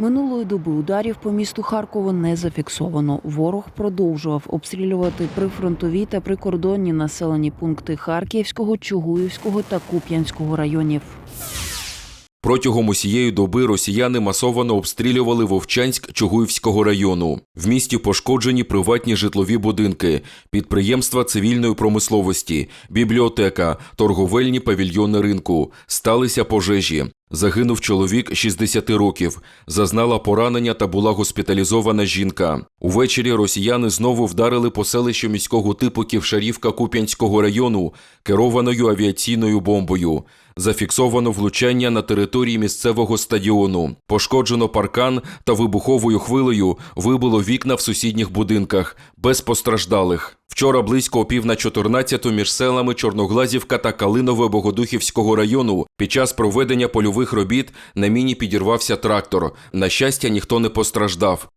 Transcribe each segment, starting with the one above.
Минулої доби ударів по місту Харкову не зафіксовано. Ворог продовжував обстрілювати прифронтові та прикордонні населені пункти Харківського, Чугуївського та Куп'янського районів. Протягом усієї доби росіяни масово обстрілювали Вовчанськ Чугуївського району. В місті пошкоджені приватні житлові будинки, підприємства цивільної промисловості, бібліотека, торговельні павільйони ринку. Сталися пожежі. Загинув чоловік 60 років, зазнала поранення та була госпіталізована жінка. Увечері росіяни знову вдарили по селищу міського типу Ківшарівка Куп'янського району керованою авіаційною бомбою. Зафіксовано влучання на території місцевого стадіону. Пошкоджено паркан та вибуховою хвилею вибило вікна в сусідніх будинках без постраждалих. Вчора близько опів пів на 14 між селами Чорноглазівка та Калинове Богодухівського району під час проведення польових робіт на міні підірвався трактор. На щастя, ніхто не постраждав.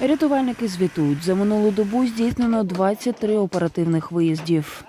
Рятувальники звітують, за минулу добу здійснено 23 оперативних виїздів.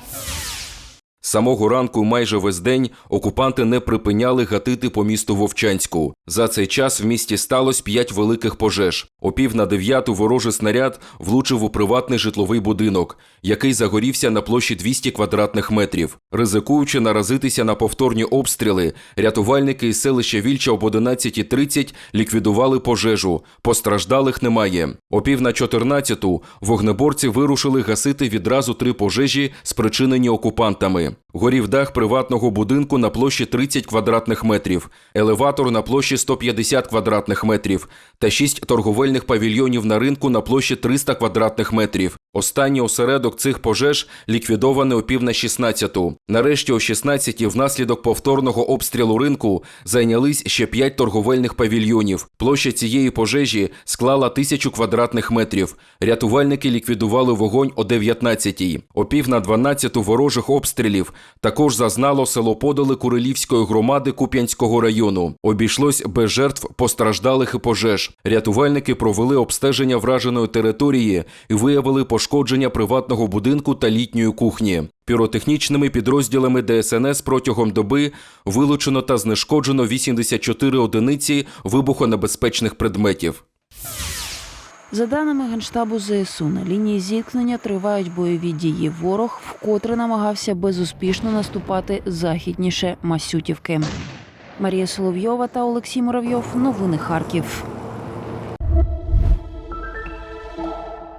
Самого ранку майже весь день окупанти не припиняли гатити по місту Вовчанську. За цей час в місті сталося п'ять великих пожеж. О пів на дев'яту ворожий снаряд влучив у приватний житловий будинок, який загорівся на площі 200 квадратних метрів. Ризикуючи наразитися на повторні обстріли, рятувальники із селища Вільча об 11.30 ліквідували пожежу. Постраждалих немає. О пів на 14-ту вогнеборці вирушили гасити відразу три пожежі, спричинені окупантами. Горів дах приватного будинку на площі 30 квадратних метрів, елеватор на площі 150 квадратних метрів та шість торговельних павільйонів на ринку на площі 300 квадратних метрів. Останній осередок цих пожеж ліквідований о пів на 16-ту. Нарешті о 16-ті внаслідок повторного обстрілу ринку зайнялись ще п'ять торговельних павільйонів. Площа цієї пожежі склала тисячу квадратних метрів. Рятувальники ліквідували вогонь о 19-й. О пів на 12-ту ворожих обстрілів також зазнало село Подоли Курилівської громади Куп'янського району. Обійшлось без жертв постраждалих і пожеж. Рятувальники провели обстеження враженої території і виявили пошкодження приватного будинку та літньої кухні. Піротехнічними підрозділами ДСНС протягом доби вилучено та знешкоджено 84 одиниці вибухонебезпечних предметів. За даними Генштабу ЗСУ, на лінії зіткнення тривають бойові дії. Ворог вкотре намагався безуспішно наступати західніше Масютівки. Марія Соловйова та Олексій Муравйов. Новини Харків.